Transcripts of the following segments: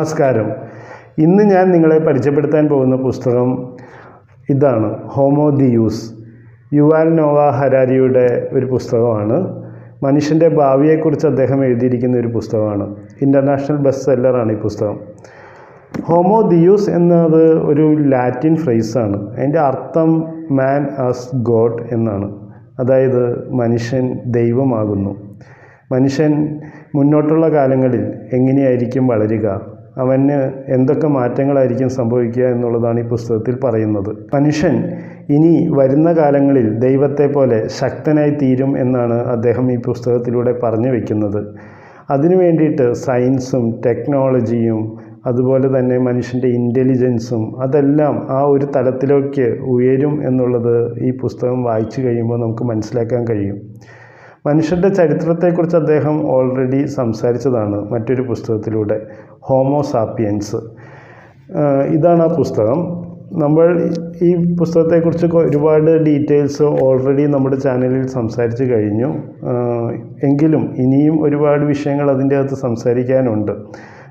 നമസ്കാരം. ഇന്ന് ഞാൻ നിങ്ങളെ പരിചയപ്പെടുത്താൻ പോകുന്ന പുസ്തകം ഇതാണ് ഹോമോ ദിയൂസ് യുവാൽ നോവ ഹരാരിയുടെ ഒരു പുസ്തകമാണ്. മനുഷ്യന്റെ ഭാവിയെക്കുറിച്ച് അദ്ദേഹം എഴുതിയിരിക്കുന്ന ഒരു പുസ്തകമാണ്. ഇന്റർനാഷണൽ ബെസ്റ്റ് സെല്ലറാണ് ഈ പുസ്തകം. ഹോമോ ദിയൂസ് എന്നത് ഒരു ലാറ്റിൻ ഫ്രേസാണ് അതിന്റെ അർത്ഥം മാൻ ആസ് ഗോഡ് എന്നാണ്. അതായത് മനുഷ്യൻ ദൈവമാകുന്നു. മനുഷ്യൻ മുന്നോട്ടുള്ള കാലങ്ങളിൽ എങ്ങനെയായിരിക്കും വളരുക? അവന് എന്തൊക്കെ മാറ്റങ്ങളായിരിക്കും സംഭവിക്കുക എന്നുള്ളതാണ് ഈ പുസ്തകത്തിൽ പറയുന്നത്. മനുഷ്യൻ ഇനി വരുന്ന കാലങ്ങളിൽ ദൈവത്തെ പോലെ ശക്തനായി തീരും എന്നാണ് അദ്ദേഹം ഈ പുസ്തകത്തിലൂടെ പറഞ്ഞു വയ്ക്കുന്നത് അതിനു വേണ്ടിയിട്ട് സയൻസും ടെക്നോളജിയും അതുപോലെ തന്നെ മനുഷ്യന്റെ ഇന്റലിജൻസും അതെല്ലാം ആ ഒരു തലത്തിലേക്ക് ഉയരും എന്നുള്ളത് ഈ പുസ്തകം വായിച്ചു കഴിയുമ്പോൾ നമുക്ക് മനസ്സിലാക്കാൻ കഴിയും. മനുഷ്യന്റെ ചരിത്രത്തെക്കുറിച്ച് അദ്ദേഹം ഓൾറെഡി സംസാരിച്ചതാണ് മറ്റൊരു പുസ്തകത്തിലൂടെ ഹോമോസാപ്പിയൻസ് ഇതാണ് ആ പുസ്തകം. നമ്മൾ ഈ പുസ്തകത്തെക്കുറിച്ച് ഒരുപാട് ഡീറ്റെയിൽസ് ഓൾറെഡി നമ്മുടെ ചാനലിൽ സംസാരിച്ച് കഴിഞ്ഞു. എങ്കിലും ഇനിയും ഒരുപാട് വിഷയങ്ങൾ അതിന്റെ അകത്ത് സംസാരിക്കാനുണ്ട്.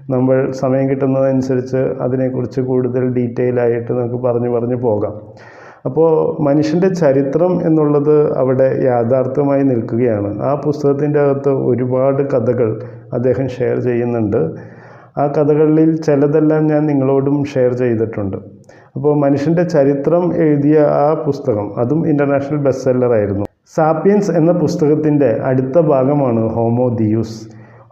നമ്മൾ സമയം കിട്ടുന്നതനുസരിച്ച് അതിനെക്കുറിച്ച് കൂടുതൽ ഡീറ്റെയിൽ ആയിട്ട് നമുക്ക് പറഞ്ഞു പറഞ്ഞു പോകാം. അപ്പോൾ മനുഷ്യന്റെ ചരിത്രം എന്നുള്ളത് അവിടെ യാഥാർത്ഥ്യമായി നിൽക്കുകയാണ്. ആ പുസ്തകത്തിന്റെ അകത്ത് ഒരുപാട് കഥകൾ അദ്ദേഹം ഷെയർ ചെയ്യുന്നുണ്ട്. ആ കഥകളിൽ ചിലതെല്ലാം ഞാൻ നിങ്ങളോടും ഷെയർ ചെയ്തിട്ടുണ്ട്. അപ്പോൾ മനുഷ്യന്റെ ചരിത്രം എഴുതിയ ആ പുസ്തകം അതും ഇന്റർനാഷണൽ ബെസ്റ്റ് സെല്ലറായിരുന്നു സാപ്പിയൻസ് എന്ന പുസ്തകത്തിന്റെ അടുത്ത ഭാഗമാണ് ഹോമോ ദിയൂസ്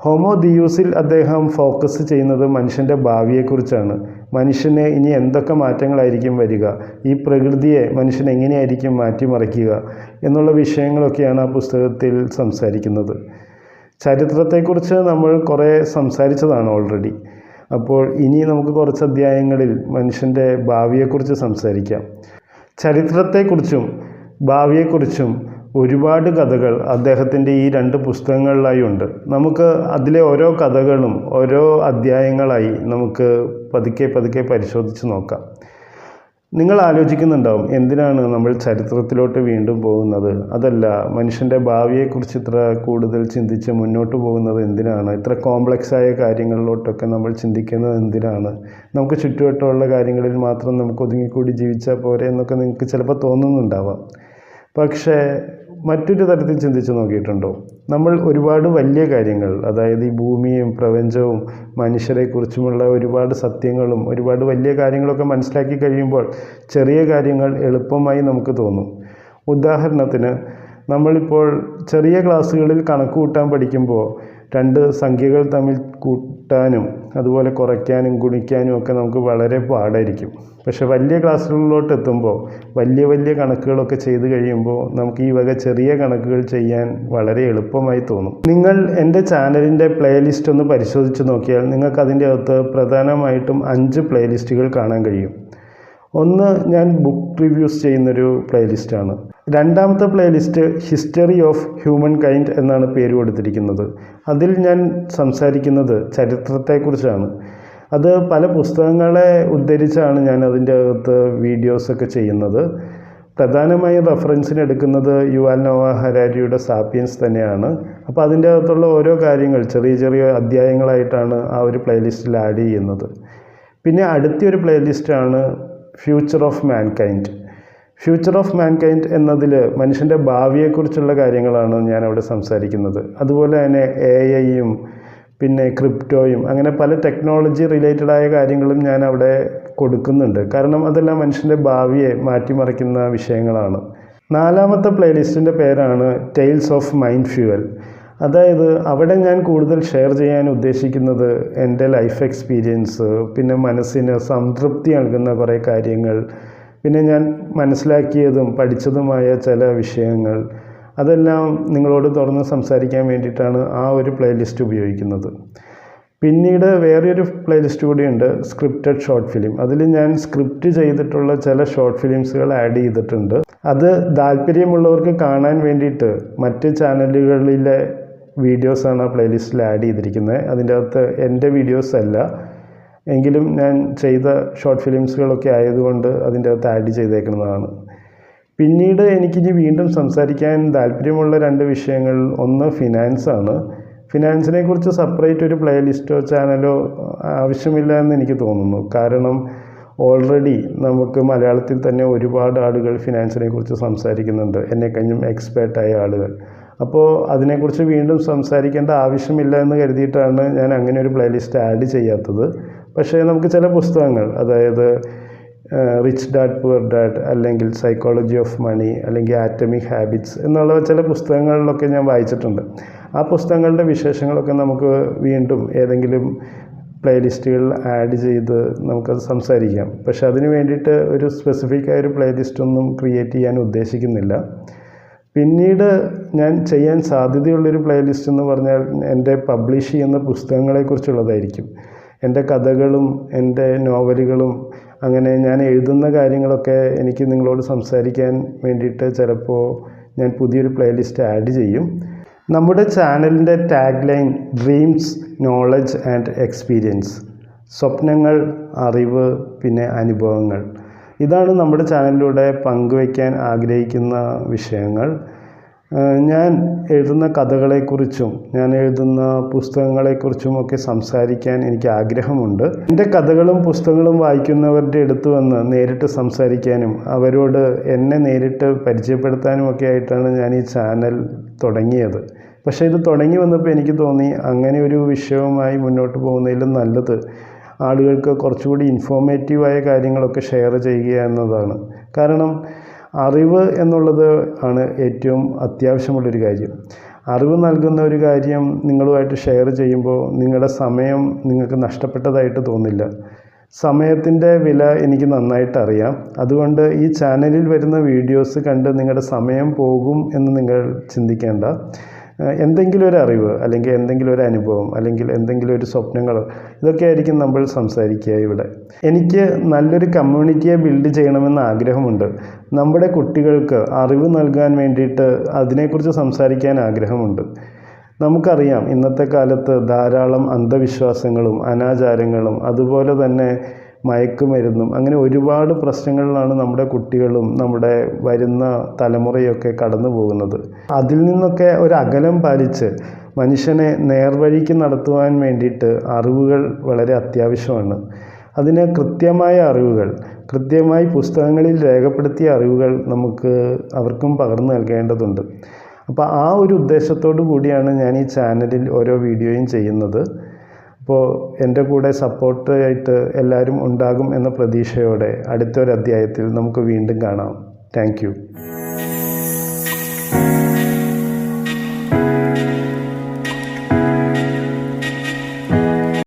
ഹോമോ ദിയൂസിൽ അദ്ദേഹം ഫോക്കസ് ചെയ്യുന്നത് മനുഷ്യന്റെ ഭാവിയെക്കുറിച്ചാണ്. മനുഷ്യനെ ഇനി എന്തൊക്കെ മാറ്റങ്ങളായിരിക്കും വരിക? ഈ പ്രകൃതിയെ മനുഷ്യൻ എങ്ങനെയായിരിക്കും മാറ്റിമറിക്കുക? എന്നുള്ള വിഷയങ്ങളൊക്കെയാണ് ആ പുസ്തകത്തിൽ സംസാരിക്കുന്നത്. ചരിത്രത്തെക്കുറിച്ച് നമ്മൾ കുറേ സംസാരിച്ചതാണ് ഓൾറെഡി അപ്പോൾ ഇനി നമുക്ക് കുറച്ച് അധ്യായങ്ങളിൽ മനുഷ്യന്റെ ഭാവിയെക്കുറിച്ച് സംസാരിക്കാം. ചരിത്രത്തെക്കുറിച്ചും ഭാവിയെക്കുറിച്ചും ഒരുപാട് കഥകൾ അദ്ദേഹത്തിന്റെ ഈ രണ്ട് പുസ്തകങ്ങളിലായി ഉണ്ട്. നമുക്ക് അതിലെ ഓരോ കഥകളും ഓരോ അധ്യായങ്ങളായി നമുക്ക് പതുക്കെ പതുക്കെ പരിശോധിച്ച് നോക്കാം. നിങ്ങൾ ആലോചിക്കുന്നുണ്ടാവും എന്തിനാണ് നമ്മൾ ചരിത്രത്തിലോട്ട് വീണ്ടും പോകുന്നത്? അതല്ല മനുഷ്യന്റെ ഭാവിയെക്കുറിച്ച് ഇത്ര കൂടുതൽ ചിന്തിച്ച് മുന്നോട്ട് പോകുന്നത് എന്തിനാണ്? ഇത്ര കോംപ്ലക്സായ കാര്യങ്ങളിലോട്ടൊക്കെ നമ്മൾ ചിന്തിക്കുന്നത് എന്തിനാണ്? നമുക്ക് ചുറ്റുവട്ടമുള്ള കാര്യങ്ങളിൽ മാത്രം നമുക്ക് ഒതുങ്ങിക്കൂടി ജീവിച്ചാൽ പോരെ എന്നൊക്കെ നിങ്ങൾക്ക് ചിലപ്പോൾ തോന്നുന്നുണ്ടാവാം. പക്ഷേ മറ്റൊരു തരത്തിൽ ചിന്തിച്ച് നോക്കിയിട്ടുണ്ടോ? നമ്മൾ ഒരുപാട് വലിയ കാര്യങ്ങൾ അതായത് ഈ ഭൂമിയും പ്രപഞ്ചവും മനുഷ്യരെക്കുറിച്ചുമുള്ള ഒരുപാട് സത്യങ്ങളും ഒരുപാട് വലിയ കാര്യങ്ങളൊക്കെ മനസ്സിലാക്കി കഴിയുമ്പോൾ ചെറിയ കാര്യങ്ങൾ എളുപ്പമായി നമുക്ക് തോന്നും. ഉദാഹരണത്തിന് നമ്മളിപ്പോൾ ചെറിയ ക്ലാസ്സുകളിൽ കണക്ക് കൂട്ടാൻ പഠിക്കുമ്പോൾ രണ്ട് സംഖ്യകൾ തമ്മിൽ കൂട്ടാനും അതുപോലെ കുറയ്ക്കാനും ഗുണിക്കാനും ഒക്കെ നമുക്ക് വളരെ പാടായിരിക്കും. പക്ഷെ വലിയ ക്ലാസ്സുകളിലോട്ട് എത്തുമ്പോൾ വലിയ വലിയ കണക്കുകളൊക്കെ ചെയ്ത് കഴിയുമ്പോൾ നമുക്ക് ഈ വക ചെറിയ കണക്കുകൾ ചെയ്യാൻ വളരെ എളുപ്പമായി തോന്നും. നിങ്ങൾ എന്റെ ചാനലിന്റെ പ്ലേലിസ്റ്റ് ഒന്ന് പരിശോധിച്ച് നോക്കിയാൽ നിങ്ങൾക്ക് അതിന്റെ അകത്ത് പ്രധാനമായിട്ടും അഞ്ച് പ്ലേലിസ്റ്റുകൾ കാണാൻ കഴിയും. ഒന്ന് ഞാൻ ബുക്ക് റിവ്യൂസ് ചെയ്യുന്നൊരു പ്ലേലിസ്റ്റാണ് രണ്ടാമത്തെ playlist history of humankind എന്നാണ് പേര് കൊടുത്തിരിക്കുന്നത്. അതിൽ ഞാൻ സംസാരിക്കുന്നത് ചരിത്രത്തെക്കുറിച്ചാണ്. അത് പല പുസ്തകങ്ങളെ ഉദ്ധരിച്ചാണ് ഞാൻ അതിന്റെ അകത്ത് വീഡിയോസൊക്കെ ചെയ്യുന്നത്. പ്രധാനമായും റെഫറൻസിന് എടുക്കുന്നത് യുവാൽ നോവ ഹരാരിയുടെ സാപ്പിയൻസ് തന്നെയാണ്. അപ്പോൾ അതിന്റെ അകത്തുള്ള ഓരോ കാര്യങ്ങൾ ചെറിയ ചെറിയ അധ്യായങ്ങളായിട്ടാണ് ആ ഒരു പ്ലേലിസ്റ്റിൽ ആഡ് ചെയ്യുന്നത്. പിന്നെ അടുത്തൊരു പ്ലേലിസ്റ്റാണ് future of mankind future of mankind എന്നതിൽ മനുഷ്യന്റെ ഭാവിയെക്കുറിച്ചുള്ള കാര്യങ്ങളാണ് ഞാനവിടെ സംസാരിക്കുന്നത്. അതുപോലെ തന്നെ എ ഐയും പിന്നെ ക്രിപ്റ്റോയും അങ്ങനെ പല ടെക്നോളജി റിലേറ്റഡ് ആയ കാര്യങ്ങളും ഞാൻ അവിടെ കൊടുക്കുന്നുണ്ട്. കാരണം അതെല്ലാം മനുഷ്യന്റെ ഭാവിയെ മാറ്റിമറിക്കുന്ന വിഷയങ്ങളാണ്. നാലാമത്തെ പ്ലേലിസ്റ്റിന്റെ പേരാണ് ടെയിൽസ് ഓഫ് മൈൻഡ് ഫ്യൂവൽ അതായത് അവിടെ ഞാൻ കൂടുതൽ ഷെയർ ചെയ്യാൻ ഉദ്ദേശിക്കുന്നത് എന്റെ ലൈഫ് എക്സ്പീരിയൻസ് പിന്നെ മനസ്സിന് സംതൃപ്തി നൽകുന്ന കുറേ കാര്യങ്ങൾ പിന്നെ ഞാൻ മനസ്സിലാക്കിയതും പഠിച്ചതുമായ ചില വിഷയങ്ങൾ. അതെല്ലാം നിങ്ങളോട് തുറന്ന് സംസാരിക്കാൻ വേണ്ടിയിട്ടാണ് ആ ഒരു പ്ലേലിസ്റ്റ് ഉപയോഗിക്കുന്നത്. പിന്നീട് വേറെയൊരു പ്ലേലിസ്റ്റ് കൂടിയുണ്ട് സ്ക്രിപ്റ്റഡ് ഷോർട്ട് ഫിലിം അതിൽ ഞാൻ സ്ക്രിപ്റ്റ് ചെയ്തിട്ടുള്ള ചില ഷോർട്ട് ഫിലിംസുകൾ ആഡ് ചെയ്തിട്ടുണ്ട്. അത് താല്പര്യമുള്ളവർക്ക് കാണാൻ വേണ്ടിയിട്ട് മറ്റ് ചാനലുകളിലെ വീഡിയോസാണ് ആ പ്ലേലിസ്റ്റിൽ ആഡ് ചെയ്തിരിക്കുന്നത് അതിന്റെ അകത്ത് എന്റെ വീഡിയോസ് അല്ല എങ്കിലും ഞാൻ ചെയ്ത ഷോർട്ട് ഫിലിംസുകളൊക്കെ ആയതുകൊണ്ട് അതിന്റെ അകത്ത് ആഡ് ചെയ്തേക്കുന്നതാണ്. പിന്നീട് എനിക്കിനി വീണ്ടും സംസാരിക്കാൻ താല്പര്യമുള്ള രണ്ട് വിഷയങ്ങൾ. ഒന്ന് ഫിനാൻസാണ് ഫിനാൻസിനെ കുറിച്ച് സെപ്പറേറ്റ് ഒരു പ്ലേലിസ്റ്റോ ചാനലോ ആവശ്യമില്ല എന്ന് എനിക്ക് തോന്നുന്നു. കാരണം ഓൾറെഡി നമുക്ക് മലയാളത്തിൽ തന്നെ ഒരുപാട് ആളുകൾ ഫിനാൻസിനെ കുറിച്ച് സംസാരിക്കുന്നുണ്ട്. എന്നെ കഴിഞ്ഞും എക്സ്പേർട്ടായ ആളുകൾ. അപ്പോൾ അതിനെക്കുറിച്ച് വീണ്ടും സംസാരിക്കേണ്ട ആവശ്യമില്ല എന്ന് കരുതിയിട്ടാണ് ഞാൻ അങ്ങനെ ഒരു പ്ലേലിസ്റ്റ് ആഡ് ചെയ്യാത്തത്. പക്ഷേ നമുക്ക് ചില പുസ്തകങ്ങൾ അതായത് റിച്ച് ഡാഡ് പുവർ ഡാഡ് അല്ലെങ്കിൽ സൈക്കോളജി ഓഫ് മണി അല്ലെങ്കിൽ ആറ്റമിക് ഹാബിറ്റ്സ് എന്നുള്ള ചില പുസ്തകങ്ങളിലൊക്കെ ഞാൻ വായിച്ചിട്ടുണ്ട്. ആ പുസ്തകങ്ങളുടെ വിശേഷങ്ങളൊക്കെ നമുക്ക് വീണ്ടും ഏതെങ്കിലും പ്ലേലിസ്റ്റുകളിൽ ആഡ് ചെയ്ത് നമുക്കത് സംസാരിക്കാം. പക്ഷേ അതിന് വേണ്ടിയിട്ട് ഒരു സ്പെസിഫിക് ആയ ഒരു പ്ലേലിസ്റ്റ് ഒന്നും ക്രിയേറ്റ് ചെയ്യാൻ ഉദ്ദേശിക്കുന്നില്ല. പിന്നീട് ഞാൻ ചെയ്യാൻ സാധ്യതയുള്ളൊരു പ്ലേലിസ്റ്റ് എന്ന് പറഞ്ഞാൽ എന്റെ പബ്ലിഷ് ചെയ്യുന്ന പുസ്തകങ്ങളെക്കുറിച്ചുള്ളതായിരിക്കും. എന്റെ കഥകളും എന്റെ നോവലുകളും അങ്ങനെ ഞാൻ എഴുതുന്ന കാര്യങ്ങളൊക്കെ എനിക്ക് നിങ്ങളോട് സംസാരിക്കാൻ വേണ്ടിയിട്ട് ചിലപ്പോൾ ഞാൻ പുതിയൊരു പ്ലേലിസ്റ്റ് ആഡ് ചെയ്യും. നമ്മുടെ ചാനലിന്റെ tag line dreams knowledge and experience സ്വപ്നങ്ങൾ അറിവ് പിന്നെ അനുഭവങ്ങൾ. ഇതാണ് നമ്മുടെ ചാനലിലൂടെ പങ്കുവയ്ക്കാൻ ആഗ്രഹിക്കുന്ന വിഷയങ്ങൾ. ഞാൻ എഴുതുന്ന കഥകളെക്കുറിച്ചും ഞാൻ എഴുതുന്ന പുസ്തകങ്ങളെക്കുറിച്ചും ഒക്കെ സംസാരിക്കാൻ എനിക്ക് ആഗ്രഹമുണ്ട്. എന്റെ കഥകളും പുസ്തകങ്ങളും വായിക്കുന്നവരുടെ അടുത്ത് വന്ന് നേരിട്ട് സംസാരിക്കാനും അവരോട് എന്നെ നേരിട്ട് പരിചയപ്പെടുത്താനും ഒക്കെ ആയിട്ടാണ് ഞാൻ ഈ ചാനൽ തുടങ്ങിയത്. പക്ഷേ ഇത് തുടങ്ങി വന്നപ്പോൾ എനിക്ക് തോന്നി അങ്ങനെ ഒരു വിഷയവുമായി മുന്നോട്ട് പോകുന്നതിലും നല്ലത് ആളുകൾക്ക് കുറച്ചുകൂടി ഇൻഫോർമേറ്റീവായ കാര്യങ്ങളൊക്കെ ഷെയർ ചെയ്യുക എന്നതാണ്. കാരണം അറിവ് എന്നുള്ളത് ആണ് ഏറ്റവും അത്യാവശ്യമുള്ളൊരു കാര്യം. അറിവ് നൽകുന്ന ഒരു കാര്യം നിങ്ങളുമായിട്ട് ഷെയർ ചെയ്യുമ്പോൾ നിങ്ങളുടെ സമയം നിങ്ങൾക്ക് നഷ്ടപ്പെട്ടതായിട്ട് തോന്നില്ല. സമയത്തിന്റെ വില എനിക്ക് നന്നായിട്ട് അറിയാം. അതുകൊണ്ട് ഈ ചാനലിൽ വരുന്ന വീഡിയോസ് കണ്ട് നിങ്ങളുടെ സമയം പോകും എന്ന് നിങ്ങൾ ചിന്തിക്കേണ്ട. എന്തെങ്കിലും ഒരു അറിവ് അല്ലെങ്കിൽ എന്തെങ്കിലും ഒരു അനുഭവം അല്ലെങ്കിൽ എന്തെങ്കിലും ഒരു സ്വപ്നങ്ങൾ ഇതൊക്കെ ആയിരിക്കും നമ്മൾ സംസാരിക്കുക ഇവിടെ. എനിക്ക് നല്ലൊരു കമ്മ്യൂണിറ്റിയെ ബിൽഡ് ചെയ്യണമെന്ന് ആഗ്രഹമുണ്ട്. നമ്മുടെ കുട്ടികൾക്ക് അറിവ് നൽകാൻ വേണ്ടിയിട്ട് അതിനെക്കുറിച്ച് സംസാരിക്കാൻ ആഗ്രഹമുണ്ട്. നമുക്കറിയാം ഇന്നത്തെ കാലത്ത് ധാരാളം അന്ധവിശ്വാസങ്ങളും അനാചാരങ്ങളും അതുപോലെ തന്നെ മയക്കുമരുന്നും അങ്ങനെ ഒരുപാട് പ്രശ്നങ്ങളിലാണ് നമ്മുടെ കുട്ടികളും നമ്മുടെ വരുന്ന തലമുറയൊക്കെ കടന്നു പോകുന്നത്. അതിൽ നിന്നൊക്കെ ഒരു അകലം പാലിച്ച് മനുഷ്യനെ നേർവഴിക്ക് നടത്തുവാൻ വേണ്ടിയിട്ട് അറിവുകൾ വളരെ അത്യാവശ്യമാണ്. അതിന് കൃത്യമായ അറിവുകൾ കൃത്യമായി പുസ്തകങ്ങളിൽ രേഖപ്പെടുത്തിയ അറിവുകൾ നമുക്ക് അവർക്കും പകർന്നു നൽകേണ്ടതുണ്ട്. അപ്പോൾ ആ ഒരു ഉദ്ദേശത്തോടു കൂടിയാണ് ഞാൻ ഈ ചാനലിൽ ഓരോ വീഡിയോയും ചെയ്യുന്നത്. അപ്പോൾ എന്റെ കൂടെ സപ്പോർട്ടായിട്ട് എല്ലാവരും ഉണ്ടാകും എന്ന പ്രതീക്ഷയോടെ അടുത്തൊരു അധ്യായത്തിൽ നമുക്ക് വീണ്ടും കാണാം. താങ്ക്